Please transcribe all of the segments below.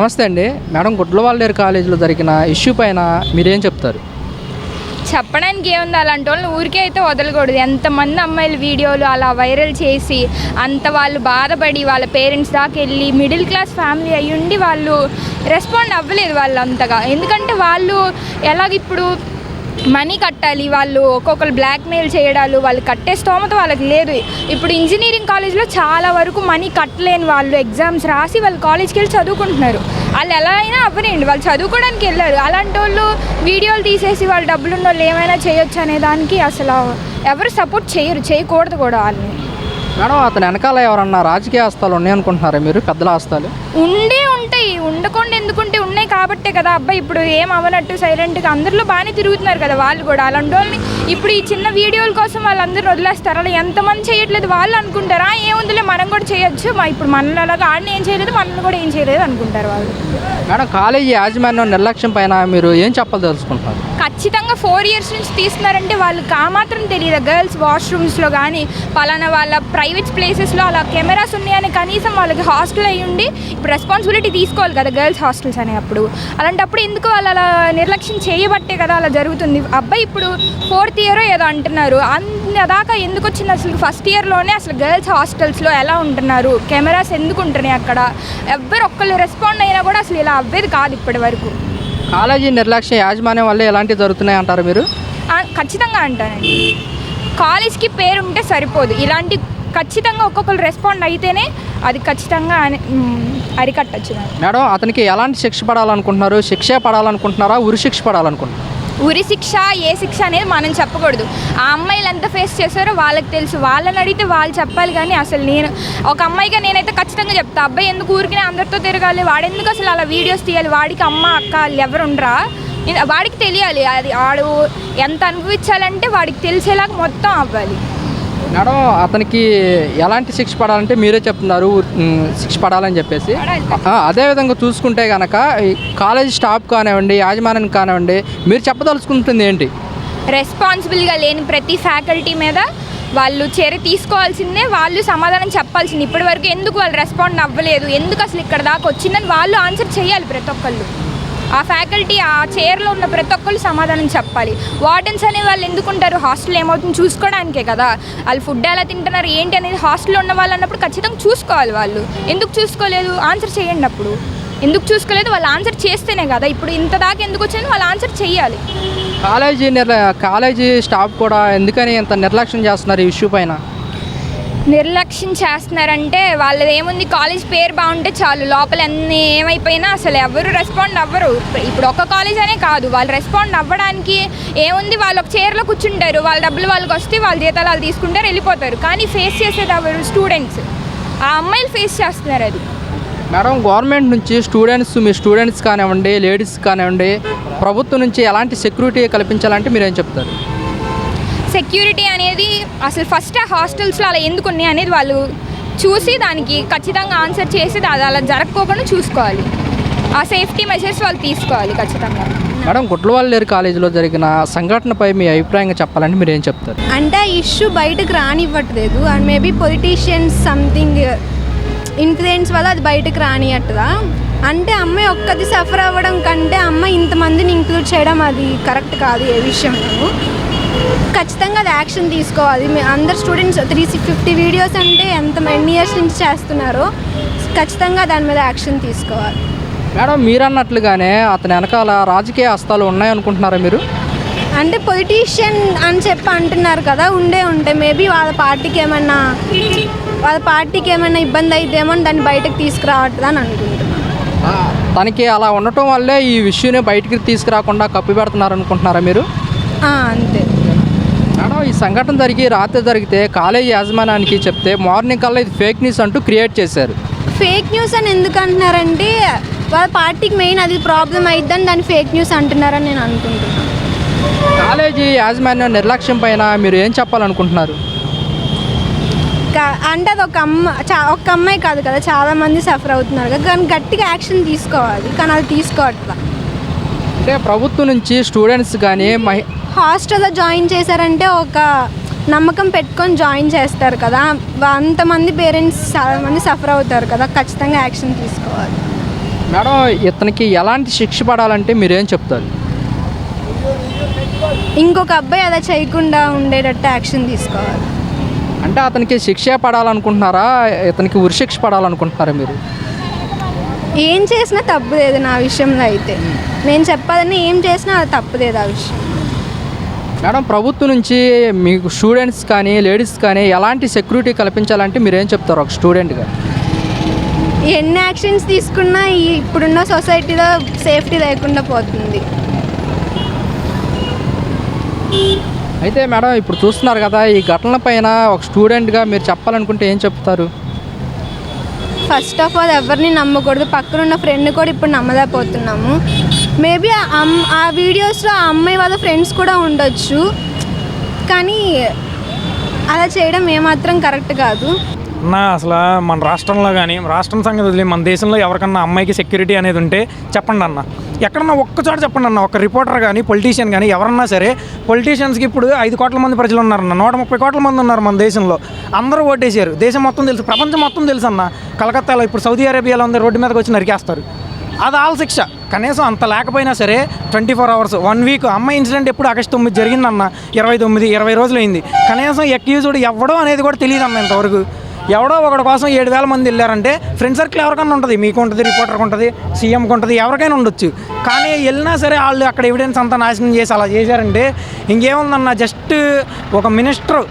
నమస్తే అండి. మేడం గుడ్లవాళ్ళేరు కాలేజీలో జరిగిన ఇష్యూ పైన మీరేం చెప్తారు? చెప్పడానికి ఏముంది? అలాంటి వాళ్ళని ఊరికే అయితే వదలకూడదు. ఎంతమంది అమ్మాయిలు వీడియోలు అలా వైరల్ చేసి అంత వాళ్ళు బాధపడి వాళ్ళ పేరెంట్స్ దాకా వెళ్ళి మిడిల్ క్లాస్ ఫ్యామిలీ అయ్యుండి వాళ్ళు రెస్పాండ్ అవ్వలేదు వాళ్ళు అంతగా ఎందుకంటే వాళ్ళు ఎలాగ ఇప్పుడు మనీ కట్టాలి వాళ్ళు ఒక్కొక్కరు బ్లాక్మెయిల్ చేయడాలు వాళ్ళు కట్టే స్తోమత వాళ్ళకి లేదు. ఇప్పుడు ఇంజనీరింగ్ కాలేజ్లో చాలా వరకు మనీ కట్టలేని వాళ్ళు ఎగ్జామ్స్ రాసి వాళ్ళు కాలేజ్కి వెళ్ళి చదువుకుంటున్నారు. వాళ్ళు ఎలా అయినా అవ్వనండి వాళ్ళు చదువుకోవడానికి వెళ్ళారు. అలాంటి వాళ్ళు వీడియోలు తీసేసి వాళ్ళు డబ్బులు ఉన్న వాళ్ళు ఏమైనా చేయొచ్చు అనే దానికి అసలు ఎవరు సపోర్ట్ చేయరు చేయకూడదు కూడా వాళ్ళని. మేడం అతని వెనకాల ఎవరన్నా రాజకీయ ఆస్తాలు ఉన్నాయనుకుంటున్నారా మీరు? పెద్దల ఆస్తాలు ఉండి ఉంటాయి. ఉండకుండా ఎందుకుంటే ఉన్నాయి కాబట్టే కదా. అబ్బాయి ఇప్పుడు ఏం అవనట్టు సైలెంట్గా అందరిలో బాగానే తిరుగుతున్నారు కదా వాళ్ళు కూడా. అలాంటి వాళ్ళని ఇప్పుడు ఈ చిన్న వీడియోల కోసం వాళ్ళందరూ వదిలేస్తారు? అలా ఎంతమంది చేయట్లేదు వాళ్ళు అనుకుంటారా? ఏముందిలే మనం కూడా చేయొచ్చు. మా ఇప్పుడు మనల్ని అలాగా ఆడిని ఏం చేయలేదు మనల్ని కూడా ఏం చేయలేదు అనుకుంటారు వాళ్ళు. మేడం కాలేజీ యాజమాన్యం నిర్లక్ష్యం పైన మీరు ఏం చెప్పాలి ఖచ్చితంగా ఫోర్ ఇయర్స్ నుంచి తీస్తున్నారంటే వాళ్ళు కామాత్రం మాత్రం తెలియదు. గర్ల్స్ వాష్రూమ్స్లో కానీ పలానా వాళ్ళ ప్రైవేట్ ప్లేసెస్లో అలా కెమెరాస్ ఉన్నాయని కనీసం వాళ్ళకి హాస్టల్ అయ్యి ఉండి ఇప్పుడు రెస్పాన్సిబిలిటీ తీసుకోవాలి కదా గర్ల్స్ హాస్టల్స్ అనేప్పుడు అలాంటప్పుడు ఎందుకు వాళ్ళు అలా నిర్లక్ష్యం చేయబట్టే కదా అలా జరుగుతుంది? అబ్బాయి ఇప్పుడు ఫోర్త్ ఇయర్ ఏదో అంటున్నారు. దాకా ఎందుకు వచ్చింది? అసలు ఫస్ట్ ఇయర్లోనే అసలు గర్ల్స్ హాస్టల్స్లో ఎలా ఉంటున్నారు? కెమెరాస్ ఎందుకు ఉంటున్నాయి అక్కడ? ఎవ్వరు ఒక్కళ్ళు రెస్పాండ్ అయినా కూడా అసలు ఇలా అవ్వేది కాదు ఇప్పటి వరకు. కాలేజీ నిర్లక్ష్యం యాజమాన్యం వల్ల ఎలాంటివి జరుగుతున్నాయి అంటారు మీరు? ఖచ్చితంగా అంటానండి. కాలేజ్కి పేరు ఉంటే సరిపోదు. ఇలాంటి ఖచ్చితంగా ఒక్కొక్కరు రెస్పాండ్ అయితేనే అది ఖచ్చితంగా అరికట్టచ్చు. మేడం అతనికి ఎలాంటి శిక్ష పడాలనుకుంటున్నారు? శిక్షే పడాలనుకుంటున్నారా? ఉరి శిక్ష పడాలనుకుంటున్నారు? ఉరి శిక్ష ఏ శిక్ష అనేది మనం చెప్పకూడదు. ఆ అమ్మాయిలు ఎంత ఫేస్ చేశారో వాళ్ళకి తెలుసు. వాళ్ళని అడిగితే వాళ్ళు చెప్పాలి కానీ అసలు నేను ఒక అమ్మాయిగా నేనైతే ఖచ్చితంగా చెప్తా. అబ్బాయి ఎందుకు ఊరికినే అందరితో తిరగాలి? వాడెందుకు అసలు అలా వీడియోస్ తీయాలి? వాడికి అమ్మ అక్క వాళ్ళు ఎవరు ఉండరా వాడికి తెలియాలి. అది వాడు ఎంత అనుభవించాలంటే వాడికి తెలిసేలాగా మొత్తం అవ్వాలి. మేడం అతనికి ఎలాంటి శిక్ష పడాలంటే మీరే చెప్తున్నారు శిక్ష పడాలని చెప్పేసి. అదేవిధంగా చూసుకుంటే కనుక ఈ కాలేజ్ స్టాఫ్ కానివ్వండి యాజమాన్యానికి కానివ్వండి మీరు చెప్పదలుచుకుంటుంది ఏంటి? రెస్పాన్సిబుల్గా లేని ప్రతి ఫ్యాకల్టీ మీద వాళ్ళు చర్య తీసుకోవాల్సిందే వాళ్ళు సమాధానం చెప్పాల్సింది. ఇప్పటివరకు ఎందుకు వాళ్ళు రెస్పాండ్ అవ్వలేదు ఎందుకు అసలు ఇక్కడ దాకా వచ్చిందని వాళ్ళు ఆన్సర్ చేయాలి ప్రతి ఒక్కళ్ళు. ఆ ఫ్యాకల్టీ ఆ చైర్లో ఉన్న ప్రతి ఒక్కరు సమాధానం చెప్పాలి. వార్డెన్స్ అనే వాళ్ళు ఎందుకుంటారు? హాస్టల్ ఏమవుతుంది చూసుకోవడానికే కదా. వాళ్ళు ఫుడ్ ఎలా తింటున్నారు? ఏంటి అనేది హాస్టల్లో ఉన్న వాళ్ళు అన్నప్పుడు ఖచ్చితంగా చూసుకోవాలి వాళ్ళు. ఎందుకు చూసుకోలేదు? ఆన్సర్ చేయండి అప్పుడు. ఎందుకు చూసుకోలేదు? వాళ్ళు ఆన్సర్ చేస్తేనే కదా. ఇప్పుడు ఇంత దాకా ఎందుకు వచ్చింది వాళ్ళు ఆన్సర్ చేయాలి. కాలేజీ నిర్ల కాలేజీ స్టాఫ్ కూడా ఎందుకని ఇంత నిర్లక్ష్యం చేస్తున్నారు ఈ ఇష్యూ పైన? నిర్లక్ష్యం చేస్తున్నారంటే వాళ్ళది ఏముంది? కాలేజ్ పేరు బాగుంటే చాలు. లోపల అన్ని ఏమైపోయినా అసలు ఎవరు రెస్పాండ్ అవ్వరు. ఇప్పుడు ఒక కాలేజ్ అనే కాదు. వాళ్ళు రెస్పాండ్ అవ్వడానికి ఏముంది? వాళ్ళు ఒక చైర్లో కూర్చుంటారు. వాళ్ళ డబ్బులు వాళ్ళకి వస్తే వాళ్ళ జీతాలు వాళ్ళు తీసుకుంటారు వెళ్ళిపోతారు. కానీ ఫేస్ చేసేది ఎవరు? స్టూడెంట్స్ ఆ అమ్మాయిలు ఫేస్ చేస్తున్నారు అది. మేడం గవర్నమెంట్ నుంచి స్టూడెంట్స్ మీ స్టూడెంట్స్ కానివ్వండి లేడీస్ కానివ్వండి ప్రభుత్వం నుంచి ఎలాంటి సెక్యూరిటీ కల్పించాలంటే మీరేం చెప్తారు? సెక్యూరిటీ అనేది అసలు ఫస్ట్ ఆ హాస్టల్స్లో అలా ఎందుకు ఉన్నాయి అనేది వాళ్ళు చూసి దానికి ఖచ్చితంగా ఆన్సర్ చేసి అది అలా జరగకోకుండా చూసుకోవాలి. ఆ సేఫ్టీ మెజర్స్ వాళ్ళు తీసుకోవాలి ఖచ్చితంగా. మేడం గుడ్లవాళ్ళేరు కాలేజీలో జరిగిన సంఘటనపై మీ అభిప్రాయంగా చెప్పాలంటే మీరు ఏం చెప్తారు? అంటే ఆ ఇష్యూ బయటకు రానివ్వట్లేదు. And maybe politicians something influence వల్ల అది బయటకు రానియట్దా అంటే అమ్మాయి ఒక్కది సఫర్ అవ్వడం కంటే అమ్మాయి ఇంతమందిని ఇంక్లూడ్ చేయడం అది కరెక్ట్ కాదు ఏ విషయంలో. ఖచ్చితంగా అది యాక్షన్ తీసుకోవాలి. మీ అందరు స్టూడెంట్స్ త్రీ ఫిఫ్టీ వీడియోస్ అంటే ఎంత ఎన్ని ఇయర్స్ నుంచి చేస్తున్నారో ఖచ్చితంగా దాని మీద యాక్షన్ తీసుకోవాలి. మేడం మీరు అన్నట్లుగానే అతని వెనకాల రాజకీయ హస్తాలు ఉన్నాయనుకుంటున్నారా మీరు? అంటే పొలిటీషియన్ అని చెప్పి అంటున్నారు కదా ఉండే ఉంటాయి మేబీ వాళ్ళ పార్టీకి ఏమన్నా వాళ్ళ పార్టీకి ఏమైనా ఇబ్బంది అయితేమో అని దాన్ని బయటకు తీసుకురావట్లేదు అని అనుకుంటున్నాను. తనకి అలా ఉండటం వల్లే ఈ విషయాన్ని బయటికి తీసుకురాకుండా కప్పి పెడుతున్నారు అనుకుంటున్నారా మీరు అంతే. ఈ సంఘటన జరిగి రాత్రి జరిగితే కాలేజ్ యాజమాన్యానికి చెప్తే మార్నింగ్ కల్లా ఇది ఫేక్ న్యూస్ అంటూ క్రియేట్ చేశారు. ఫేక్ న్యూస్ అని ఎందుకు అంటున్నారంటే వాళ్ళ పార్టీకి మెయిన్ అది ప్రాబ్లం అయిద్దని దాన్ని ఫేక్ న్యూస్ అంటున్నారని నేను అనుకుంటున్నాను. కాలేజీ యాజమాన్యం నిర్లక్ష్యం పైన మీరు ఏం చెప్పాలనుకుంటున్నారు? అంటే అది ఒక అమ్మ చా ఒక అమ్మాయి కాదు కదా చాలా మంది సఫర్ అవుతున్నారు కదా కానీ గట్టిగా యాక్షన్ తీసుకోవాలి కానీ అది తీసుకోవట్లా. అంటే ప్రభుత్వం నుంచి స్టూడెంట్స్ కానీ మహి హాస్టల్లో జాయిన్ చేశారంటే ఒక నమ్మకం పెట్టుకొని జాయిన్ చేస్తారు కదా. అంతమంది పేరెంట్స్ చాలా మంది సఫర్ అవుతారు కదా. ఖచ్చితంగా యాక్షన్ తీసుకోవాలి. మేడం ఇతనికి ఎలాంటి శిక్ష పడాలంటే మీరేం చెప్తారు? ఇంకొక అబ్బాయి అలా చేయకుండా ఉండేటట్టు యాక్షన్ తీసుకోవాలి. అంటే అతనికి శిక్ష పడాలనుకుంటున్నారా? ఇతనికి ఉరిశిక్ష పడాలనుకుంటున్నారా మీరు? ఏం చేసినా తప్పు లేదు నా విషయంలో అయితే. నేను చెప్పాలని ఏం చేసినా అది తప్పు లేదు ఆ విషయం. మేడం ప్రభుత్వం నుంచి మీకు స్టూడెంట్స్ కానీ లేడీస్ కానీ ఎలాంటి సెక్యూరిటీ కల్పించాలంటే మీరేం చెప్తారు ఒక స్టూడెంట్గా? ఎన్ని యాక్షన్స్ తీసుకున్నా ఈ ఇప్పుడున్న సొసైటీలో సేఫ్టీ లేకుండా పోతుంది. అయితే మేడం ఇప్పుడు చూస్తున్నారు కదా ఈ ఘటన పైన ఒక స్టూడెంట్గా మీరు చెప్పాలనుకుంటే ఏం చెప్తారు? ఫస్ట్ ఆఫ్ ఆల్ ఎవరిని నమ్మకూడదు. పక్కనున్న ఫ్రెండ్ కూడా ఇప్పుడు నమ్మలేకపోతున్నాము. మేబీ ఆ వీడియోస్లో ఆ అమ్మాయి వాళ్ళ ఫ్రెండ్స్ కూడా ఉండొచ్చు. కానీ అలా చేయడం ఏమాత్రం కరెక్ట్ కాదు. అన్న అసలు మన రాష్ట్రంలో కానీ రాష్ట్రం సంగతి వదిలే మన దేశంలో ఎవరికన్నా అమ్మాయికి సెక్యూరిటీ అనేది ఉంటే చెప్పండి అన్న. ఎక్కడన్నా ఒక్కచోట చెప్పండి అన్న. ఒక రిపోర్టర్ కానీ పొలిటీషియన్ కానీ ఎవరన్నా సరే పొలిటీషియన్స్కి ఇప్పుడు ఐదు కోట్ల మంది ప్రజలు ఉన్నారన్న. నూట ముప్పై కోట్ల మంది ఉన్నారు మన దేశంలో. అందరూ ఓటేసారు. దేశం మొత్తం తెలుసు. ప్రపంచం మొత్తం తెలుసు అన్న. కలకత్తాలో ఇప్పుడు సౌదీ అరేబియాలో ఉంది రోడ్డు మీదకి వచ్చి నరికేస్తారు. అది ఆల్ శిక్ష. కనీసం అంత లేకపోయినా సరే twenty four hours one week. అమ్మాయి ఇన్సిడెంట్ ఎప్పుడు ఆగస్ట్ తొమ్మిది జరిగిందన్న? ఇరవై తొమ్మిది ఇరవై రోజులు అయింది కనీసం ఎక్యూజ్డ్ ఎవడో అనేది కూడా తెలియదు అన్న ఇంతవరకు. ఎవడో ఒకటి కోసం ఏడు వేల మంది వెళ్ళారంటే ఫ్రెండ్ సర్కిల్ ఎవరికైనా ఉంటుంది. మీకు ఉంటుంది రిపోర్టర్కి ఉంటుంది సీఎంకి ఉంటుంది ఎవరికైనా ఉండొచ్చు. కానీ వెళ్ళినా సరే వాళ్ళు అక్కడ ఎవిడెన్స్ అంతా నాశనం చేసి అలా చేశారంటే ఇంకేముందన్న? జస్ట్ ఒక మినిస్టర్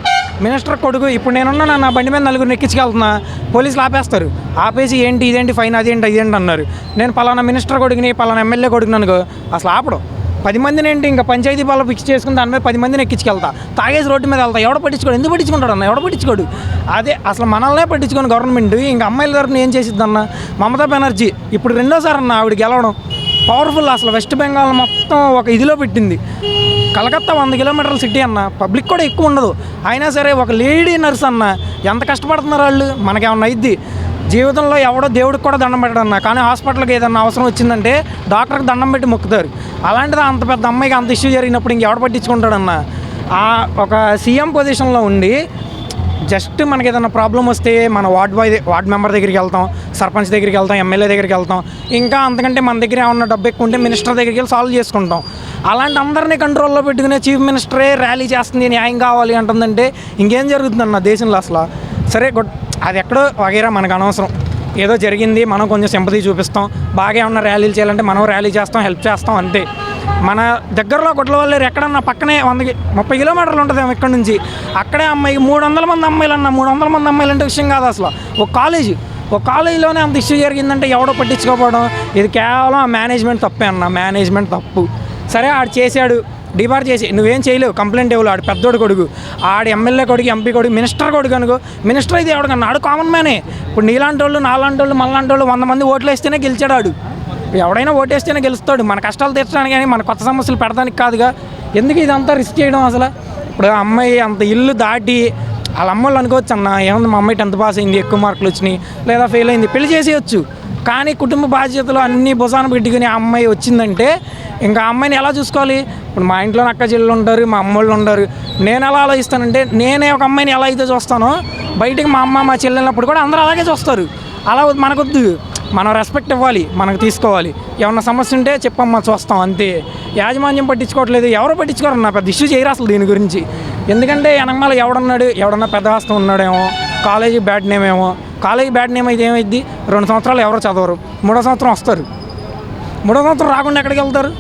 మినిస్టర్ కొడుకు ఇప్పుడు నేనున్నా నా బండి మీద నలుగురు ఎక్కించుకెళ్తున్నా పోలీసులు ఆపేస్తారు. ఆపేసి ఏంటి ఇదేంటి ఫైన్ అదేంటి ఇదేంటి అన్నారు. నేను పలానా మినిస్టర్ కొడుకుని పలానా ఎమ్మెల్యే కొడుకుని అనుకో అసలు ఆపడం. పది మందిని ఏంటి ఇంకా పంచాయతీ పాల ఫిక్స్ చేసుకుని దాని మీద పది మందిని ఎక్కించుకెళ్తా. తాగేసి రోడ్డు మీద వెళ్తా. ఎవడ పట్టించుకోడు? ఎందుకు పట్టించుకుంటాడు అన్న? ఎవడ పట్టించుకోడు? అదే అసలు మనల్నే పట్టించుకోను గవర్నమెంట్ ఇంకా అమ్మాయిల తరఫున ఏం చేసిద్దన్న? మమతా బెనర్జీ ఇప్పుడు రెండోసారి అన్న ఆవిడ గెలవడం. పవర్ఫుల్ అసలు వెస్ట్ బెంగాల్ మొత్తం ఒక ఇదిలో పెట్టింది. కలకత్తా వంద కిలోమీటర్ల సిటీ అన్న పబ్లిక్ కూడా ఎక్కువ ఉండదు. అయినా సరే ఒక లేడీ నర్స్ అన్న ఎంత కష్టపడుతున్నారు వాళ్ళు? మనకేమన్నా అయిద్ది? జీవితంలో ఎవడో దేవుడికి కూడా దండం పెట్టడన్న కానీ హాస్పిటల్కి ఏదన్నా అవసరం వచ్చిందంటే డాక్టర్కి దండం పెట్టి మొక్కుతారు. అలాంటిది అంత పెద్ద అమ్మాయికి అంత ఇష్యూ జరిగినప్పుడు ఇంకెవడ పట్టించుకుంటాడన్న? ఆ ఒక సీఎం పొజిషన్లో ఉండి జస్ట్ మనకి ఏదైనా ప్రాబ్లం వస్తే మన వార్డ్ బాయ్ వార్డ్ మెంబర్ దగ్గరికి వెళ్తాం. సర్పంచ్ దగ్గరికి వెళ్తాం ఎమ్మెల్యే దగ్గరికి వెళ్తాం. ఇంకా అంతకంటే మన దగ్గర ఏమన్నా డబ్బు ఎక్కువ ఉంటే మినిస్టర్ దగ్గరికి వెళ్ళి సాల్వ్ చేసుకుంటాం. అలాంటి అందరినీ కంట్రోల్లో పెట్టుకునే చీఫ్ మినిస్టరే ర్యాలీ చేస్తుంది న్యాయం కావాలి అంటుందంటే ఇంకేం జరుగుతుందన్న దేశంలో అసలు. సరే గుడ్ అది ఎక్కడో వగైరా మనకు అనవసరం. ఏదో జరిగింది మనం కొంచెం సింపతి చూపిస్తాం. బాగా ఏమన్నా ర్యాలీలు చేయాలంటే మనం ర్యాలీ చేస్తాం హెల్ప్ చేస్తాం అంతే. మన దగ్గరలో కొట్లవల్లేరు ఎక్కడన్నా పక్కనే వందకి ముప్పై కిలోమీటర్లు ఉంటుంది ఇక్కడ నుంచి. అక్కడే అమ్మాయి మూడు వందల మంది అమ్మాయిలు అన్న మూడు వందల మంది అమ్మాయిలు అంటే విషయం కాదు అసలు. ఒక కాలేజీ ఒక కాలేజీలోనే అంత ఇష్యూ జరిగిందంటే ఎవడో పట్టించుకోకపోవడం. ఇది కేవలం మేనేజ్మెంట్ తప్పే అన్న మేనేజ్మెంట్ తప్పు. సరే ఆడు చేశాడు డిబార్ చేసి నువ్వేం చేయలేవు కంప్లైంట్ ఇవ్వలేవు ఆడు పెద్దోడు కొడుకు. ఆడు ఎమ్మెల్యే కొడుకు ఎంపీ కొడుకు మినిస్టర్ కొడుకు అనుకో మినిస్టర్ అయితే ఎవడికన్నా ఆడు కామన్ మ్యానే. ఇప్పుడు నీలాంటి వాళ్ళు నాలాంటి వాళ్ళు మళ్ళాంటి వాళ్ళు వంద మంది ఓట్లు వేస్తేనే గెలిచాడు ఆడు. ఎవడైనా ఓటేస్తేనే గెలుస్తాడు. మన కష్టాలు తీర్చడానికి కానీ మన కొత్త సమస్యలు పెడడానికి కాదుగా. ఎందుకు ఇదంతా రిస్క్ చేయడం అసలు? ఇప్పుడు అమ్మాయి అంత ఇల్లు దాటి వాళ్ళ అమ్మోళ్ళు అనుకోవచ్చు అన్న ఏముంది మా అమ్మాయి టెన్త్ పాస్ అయింది ఎక్కువ మార్కులు వచ్చినాయి లేదా ఫెయిల్ అయింది. పెళ్ళి చేసేయచ్చు. కానీ కుటుంబ బాధ్యతలు అన్ని భుజాన పెట్టుకుని ఆ అమ్మాయి వచ్చిందంటే ఇంకా ఆ అమ్మాయిని ఎలా చూసుకోవాలి? ఇప్పుడు మా ఇంట్లో అక్క చెల్లెలు ఉంటారు మా అమ్మోళ్ళు ఉంటారు. నేను ఎలా ఆలోచిస్తానంటే నేనే ఒక అమ్మాయిని ఎలా అయితే చూస్తానో బయటికి మా అమ్మ మా చెల్లెళ్ళప్పుడు కూడా అందరూ అలాగే చూస్తారు. అలా మనకొద్దు. మనం రెస్పెక్ట్ ఇవ్వాలి మనకు తీసుకోవాలి. ఏమన్నా సమస్య ఉంటే చెప్పమ్మా చూస్తాం అంతే. యాజమాన్యం పట్టించుకోవట్లేదు ఎవరు పట్టించుకోరు నా పెద్ద ఇష్యూ చేయరు అసలు దీని గురించి. ఎందుకంటే వెనకమాల ఎవడున్నాడు? ఎవడన్నా పెద్ద హస్తం ఉన్నాడేమో. కాలేజీ బ్యాడ్ నేమ్ ఏమో కాలేజీ బ్యాడ్ నేమ్ అయితే ఏమైద్ది? రెండు సంవత్సరాలు ఎవరో చదవరు. మూడో సంవత్సరం వస్తారు. మూడో సంవత్సరం రాకుండా ఎక్కడికి వెళ్తారు?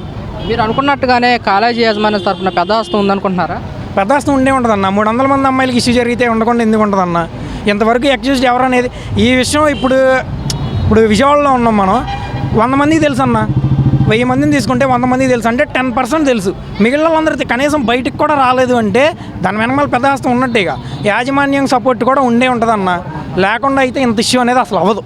మీరు అనుకున్నట్టుగానే కాలేజీ యాజమాన్య తరపున పెద్ద హస్తం ఉందనుకుంటున్నారా? పెద్ద హస్తం ఉండే ఉంటుందన్న మూడు వందల మంది అమ్మాయిలకి ఇష్యూ జరిగితే ఉండకుండా ఎందుకు ఉంటుందన్న ఇంతవరకు అక్యూజ్డ్ ఎవరు అనేది ఈ విషయం ఇప్పుడు ఇప్పుడు విజయవాడలో ఉన్నాం మనం. వంద మందికి తెలుసు అన్న వెయ్యి మందిని తీసుకుంటే వంద మందికి తెలుసు. అంటే టెన్ పర్సెంట్ తెలుసు. మిగిలిన వాళ్ళందరికీ కనీసం బయటికి కూడా రాలేదు అంటే దాని వెనకాల పెద్ద హస్తం ఉన్నట్టేగా యాజమాన్యం సపోర్ట్ కూడా ఉండే ఉంటుందన్న. లేకుండా అయితే ఇంత ఇష్యూ అనేది అసలు అవ్వదు.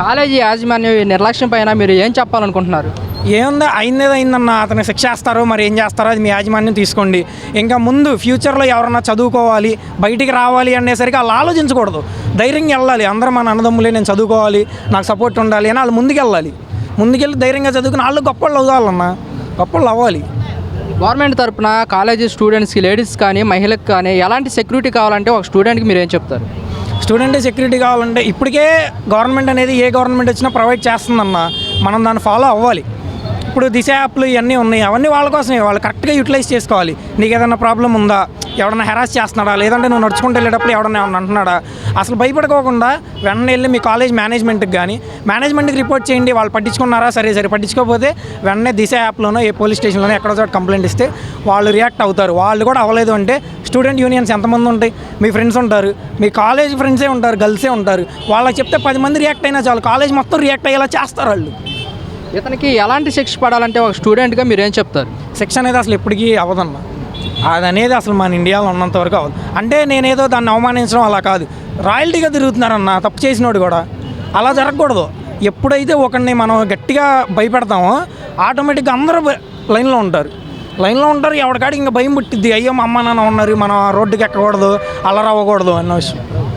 కాలేజీ యాజమాన్యం నిర్లక్ష్యం పైన మీరు ఏం చెప్పాలనుకుంటున్నారు? ఏముందా? అయిందేదో అయిందన్న అతను శిక్ష వేస్తారో మరి ఏం చేస్తారో అది మీ యాజమాన్యం తీసుకోండి. ఇంకా ముందు ఫ్యూచర్లో ఎవరన్నా చదువుకోవాలి బయటికి రావాలి అనేసరికి వాళ్ళు ఆలోచించకూడదు. ధైర్యంగా వెళ్ళాలి. అందరూ మన అన్నదమ్ములే నేను చదువుకోవాలి నాకు సపోర్ట్ ఉండాలి అని వాళ్ళు ముందుకు వెళ్ళాలి ముందుకెళ్ళి ధైర్యంగా చదువుకుని వాళ్ళు గొప్పళ్ళు అవ్వాలన్న గొప్పళ్ళు అవ్వాలి. గవర్నమెంట్ తరపున కాలేజీ స్టూడెంట్స్కి లేడీస్ కానీ మహిళలకు కానీ ఎలాంటి సెక్యూరిటీ కావాలంటే ఒక స్టూడెంట్కి మీరు ఏం చెప్తారు? స్టూడెంట్ సెక్యూరిటీ కావాలంటే ఇప్పటికే గవర్నమెంట్ అనేది ఏ గవర్నమెంట్ వచ్చినా ప్రొవైడ్ చేస్తుందన్న మనం దాన్ని ఫాలో అవ్వాలి. ఇప్పుడు దిశ యాప్లు ఇవన్నీ ఉన్నాయి అవన్నీ వాళ్ళ కోసమే వాళ్ళు కరెక్ట్గా యూటిలైజ్ చేసుకోవాలి. నీకు ఏదైనా ప్రాబ్లం ఉందా? ఎవడన్నా హెరాస్ చేస్తున్నాడా? లేదంటే నువ్వు నడుచుకుంటూ వెళ్ళేటప్పుడు ఎవడన్నా ఏమన్నా అంటున్నాడా? అసలు భయపడుకోకుండా వెంటనే వెళ్ళి మీ కాలేజ్ మేనేజ్మెంట్కి కానీ మేనేజ్మెంట్కి రిపోర్ట్ చేయండి. వాళ్ళు పట్టించుకున్నారా? సరే సరే. పట్టించుకోకపోతే వెంటనే దిశ యాప్లోనో ఏ పోలీస్ స్టేషన్లోనో ఎక్కడో చోట కంప్లైంట్ ఇస్తే వాళ్ళు రియాక్ట్ అవుతారు. వాళ్ళు కూడా అవ్వలేదు అంటే స్టూడెంట్ యూనియన్స్ ఎంతమంది ఉంటాయి? మీ ఫ్రెండ్స్ ఉంటారు. మీ కాలేజ్ ఫ్రెండ్సే ఉంటారు. గర్ల్సే ఉంటారు. వాళ్ళకి చెప్తే పది మంది రియాక్ట్ అయినా చాలు. కాలేజ్ మొత్తం రియాక్ట్ అయ్యేలా చేస్తారు వాళ్ళు. ఇతనికి ఎలాంటి శిక్ష పడాలంటే ఒక స్టూడెంట్గా మీరు ఏం చెప్తారు? శిక్ష అనేది అసలు ఎప్పటికీ అవ్వదన్న అది అనేది అసలు మన ఇండియాలో ఉన్నంత వరకు అవ్వదు. అంటే నేనేదో దాన్ని అవమానించడం అలా కాదు. రాయల్టీగా తిరుగుతున్నారన్న తప్పు చేసినోడు కూడా. అలా జరగకూడదు. ఎప్పుడైతే ఒకరిని మనం గట్టిగా భయపెడతామో ఆటోమేటిక్గా అందరూ లైన్లో ఉంటారు. లైన్లో ఉంటారు ఎవరికాడికి ఇంకా భయం పుట్టిద్ది. అయ్యో మా అమ్మ నాన్న ఉన్నారు మనం రోడ్డుకి ఎక్కకూడదు అల్లరవ్వకూడదు అన్న విషయం.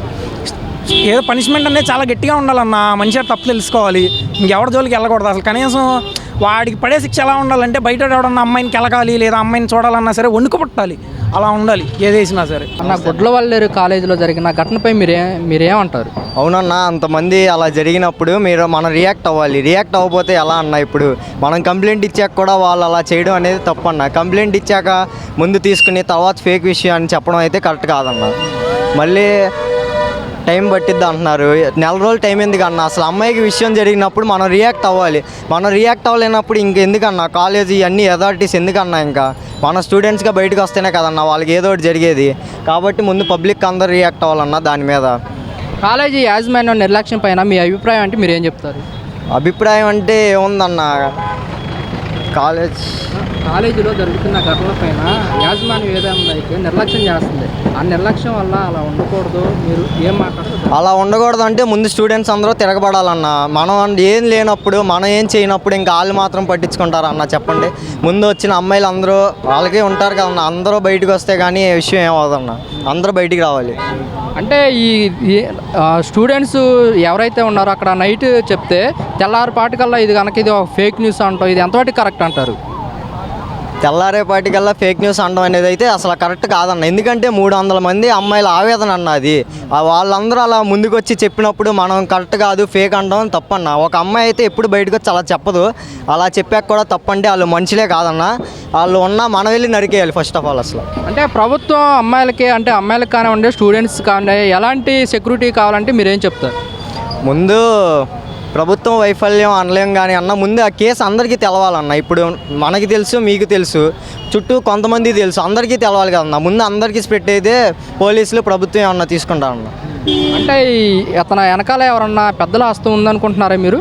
ఏదో పనిష్మెంట్ అనేది చాలా గట్టిగా ఉండాలన్న మనిషి తప్పు తెలుసుకోవాలి. ఇంకెవరి జోలికి వెళ్ళకూడదు. అసలు కనీసం వాడికి పడే శిక్ష ఎలా ఉండాలంటే బయట ఎవడన్నా అమ్మాయిని కెలకాలి లేదా అమ్మాయిని చూడాలన్నా సరే వణుకు పుట్టాలి అలా ఉండాలి ఏది వేసినా సరే. అన్న గుడ్లవల్లేరు కాలేజీలో జరిగిన ఘటనపై మీరే మీరేమంటారు? అవునన్నా అంతమంది అలా జరిగినప్పుడు మీరు మనం రియాక్ట్ అవ్వాలి. రియాక్ట్ అవ్వకపోతే ఎలా అన్న ఇప్పుడు? మనం కంప్లైంట్ ఇచ్చాక కూడా వాళ్ళు అలా చేయడం అనేది తప్పన్న. కంప్లైంట్ ఇచ్చాక ముందు తీసుకుని తర్వాత ఫేక్ విషయం అని చెప్పడం అయితే కరెక్ట్ కాదన్న. మళ్ళీ టైం పట్టిద్ది అంటున్నారు. నెల రోజులు టైం ఎందుకు అన్న అసలు అమ్మాయికి విషయం జరిగినప్పుడు మనం రియాక్ట్ అవ్వాలి. మనం రియాక్ట్ అవ్వలేనప్పుడు ఇంకెందుకన్నా కాలేజీ అన్ని అథారిటీస్ ఎందుకన్నా ఇంకా? మన స్టూడెంట్స్గా బయటకు వస్తేనే కదన్నా? వాళ్ళకి ఏదో ఒకటి జరిగేది. కాబట్టి ముందు పబ్లిక్ అందరూ రియాక్ట్ అవ్వాలన్నా దాని మీద. కాలేజీ యాజమాన్యం నిర్లక్ష్యం పైన మీ అభిప్రాయం అంటే మీరు ఏం చెప్తారు? అభిప్రాయం అంటే ఏముందన్న? కాలేజ్ కాలేజీలో జరుగుతున్న ఘటనల పైన యాజమాన్యం ఏదైనా నిర్లక్ష్యం చేస్తుంది. ఆ నిర్లక్ష్యం వల్ల అలా ఉండకూడదు. మీరు ఏం అలా ఉండకూడదు అంటే ముందు స్టూడెంట్స్ అందరూ తిరగబడాలన్న. మనం ఏం లేనప్పుడు మనం ఏం చేయనప్పుడు ఇంకా వాళ్ళు మాత్రం పట్టించుకుంటారా అన్న చెప్పండి. ముందు వచ్చిన అమ్మాయిలు అందరూ వాళ్ళకే ఉంటారు కదన్న. అందరూ బయటకు వస్తే కానీ ఏ విషయం ఏమవుదన్న అందరూ బయటికి రావాలి. అంటే ఈ స్టూడెంట్స్ ఎవరైతే ఉన్నారో అక్కడ నైట్ చెప్తే తెల్లారిపాటికల్లా ఇది కనుక ఇది ఒక ఫేక్ న్యూస్ అంటాం ఇది ఎంతవరకు కరెక్ట్ అంటారు? తెల్లారేపాటికల్లా ఫేక్ న్యూస్ అనడం అనేది అయితే అసలు కరెక్ట్ కాదన్న. ఎందుకంటే మూడు వందల మంది అమ్మాయిల ఆవేదన అన్న అది. ఆ వాళ్ళందరూ అలా ముందుకు వచ్చి చెప్పినప్పుడు మనం కరెక్ట్ కాదు ఫేక్ అనడం తప్పన్న. ఒక అమ్మాయి అయితే ఎప్పుడు బయటకు వచ్చి అలా చెప్పదు. అలా చెప్పాక కూడా తప్పంటే వాళ్ళు మనుషులే కాదన్న. వాళ్ళు ఉన్నా మనం వెళ్ళి నరికేయాలి ఫస్ట్ ఆఫ్ ఆల్ అసలు. అంటే ప్రభుత్వం అమ్మాయిలకి అంటే అమ్మాయిలకు కానివ్వండి స్టూడెంట్స్ కానివ్వండి ఎలాంటి సెక్యూరిటీ కావాలంటే మీరేం చెప్తారు? ముందు ప్రభుత్వం వైఫల్యం అనలేం కానీ అన్న ముందు ఆ కేసు అందరికీ తెలవాలన్న. ఇప్పుడు మనకి తెలుసు మీకు తెలుసు చుట్టూ కొంతమంది తెలుసు అందరికీ తెలవాలి కదన్న. ముందు అందరికీ అయితే పోలీసులు ప్రభుత్వం ఏమన్నా తీసుకుంటారన్న. అంటే అతను వెనకాల ఎవరన్నా పెద్దల హస్తం ఉందనుకుంటున్నారా మీరు?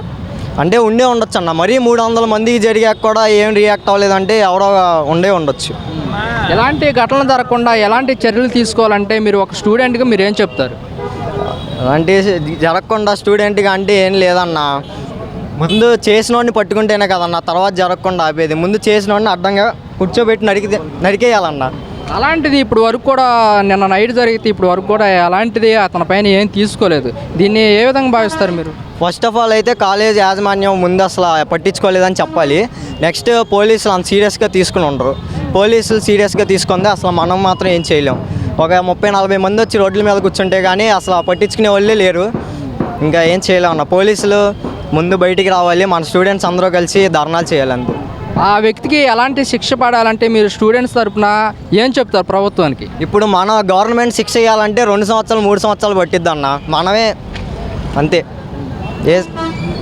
అంటే ఉండే ఉండొచ్చు అన్న మరీ మూడు వందల మందికి జరిగాక కూడా ఏం రియాక్ట్ అవ్వలేదంటే ఎవరో ఉండే ఉండొచ్చు. ఎలాంటి ఘటనలు జరగకుండా ఎలాంటి చర్యలు తీసుకోవాలంటే మీరు ఒక స్టూడెంట్గా మీరు ఏం చెప్తారు? అలాంటి జరగకుండా స్టూడెంట్గా అంటే ఏం లేదన్న. ముందు చేసినోడిని పట్టుకుంటేనే కదన్న తర్వాత జరగకుండా ఆపేది. ముందు చేసినోడిని అడ్డంగా కూర్చోబెట్టి నరికితే నరికేయాలన్న అలాంటిది ఇప్పుడు వరకు కూడా నిన్న నైట్ జరిగితే ఇప్పుడు వరకు కూడా అలాంటిది అతని పైన ఏం తీసుకోలేదు. దీన్ని ఏ విధంగా భావిస్తారు మీరు? ఫస్ట్ ఆఫ్ ఆల్ అయితే కాలేజ్ యాజమాన్యం ముందు అసలు పట్టించుకోలేదని చెప్పాలి. నెక్స్ట్ పోలీసులు అంత సీరియస్గా తీసుకుని ఉండరు. పోలీసులు సీరియస్గా తీసుకుంది అసలు మనం మాత్రం ఏం చేయలేం. ఒక ముప్పై నలభై మంది వచ్చి రోడ్ల మీద కూర్చుంటే కానీ అసలు పట్టించుకునే వాళ్ళే లేరు. ఇంకా ఏం చేయలేం అన్న. పోలీసులు ముందు బయటికి రావాలి. మన స్టూడెంట్స్ అందరూ కలిసి ధర్నాలు చేయాలి అంతే. ఆ వ్యక్తికి ఎలాంటి శిక్ష పడాలంటే మీరు స్టూడెంట్స్ తరపున ఏం చెప్తారు ప్రభుత్వానికి? ఇప్పుడు మన గవర్నమెంట్ శిక్ష చేయాలంటే రెండు సంవత్సరాలు మూడు సంవత్సరాలు పట్టిద్ది అన్న మనమే అంతే. ఏ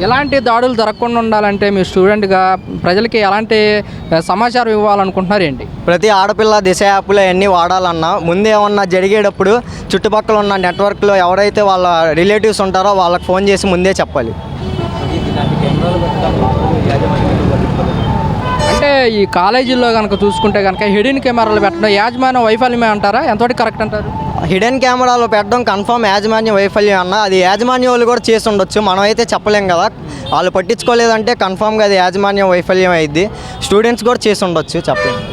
ఎలాంటి దాడులు జరగకుండా ఉండాలంటే మీరు స్టూడెంట్గా ప్రజలకి ఎలాంటి సమాచారం ఇవ్వాలనుకుంటున్నారు ఏంటి? ప్రతి ఆడపిల్ల దిశ యాప్లు అన్నీ వాడాలన్నా ముందు ఏమన్నా జరిగేటప్పుడు చుట్టుపక్కల ఉన్న నెట్వర్క్లో ఎవరైతే వాళ్ళ రిలేటివ్స్ ఉంటారో వాళ్ళకి ఫోన్ చేసి ముందే చెప్పాలి. అంటే ఈ కాలేజీల్లో కనుక చూసుకుంటే కనుక హిడెన్ కెమెరాలు పెట్టడం యాజమాన్య వైఫల్యమే అంటారా? ఎంతవరకు కరెక్ట్ అంటారు? హిడెన్ కెమెరాలో పెట్టడం కన్ఫర్మ్ యాజమాన్య వైఫల్యం అన్న. అది యాజమాన్యం వాళ్ళు కూడా చేసి ఉండొచ్చు. మనం అయితే చెప్పలేం కదా. వాళ్ళు పట్టించుకోలేదంటే కన్ఫర్మ్గా అది యాజమాన్యం వైఫల్యం అయింది స్టూడెంట్స్ కూడా చేసి ఉండొచ్చు చెప్పలేము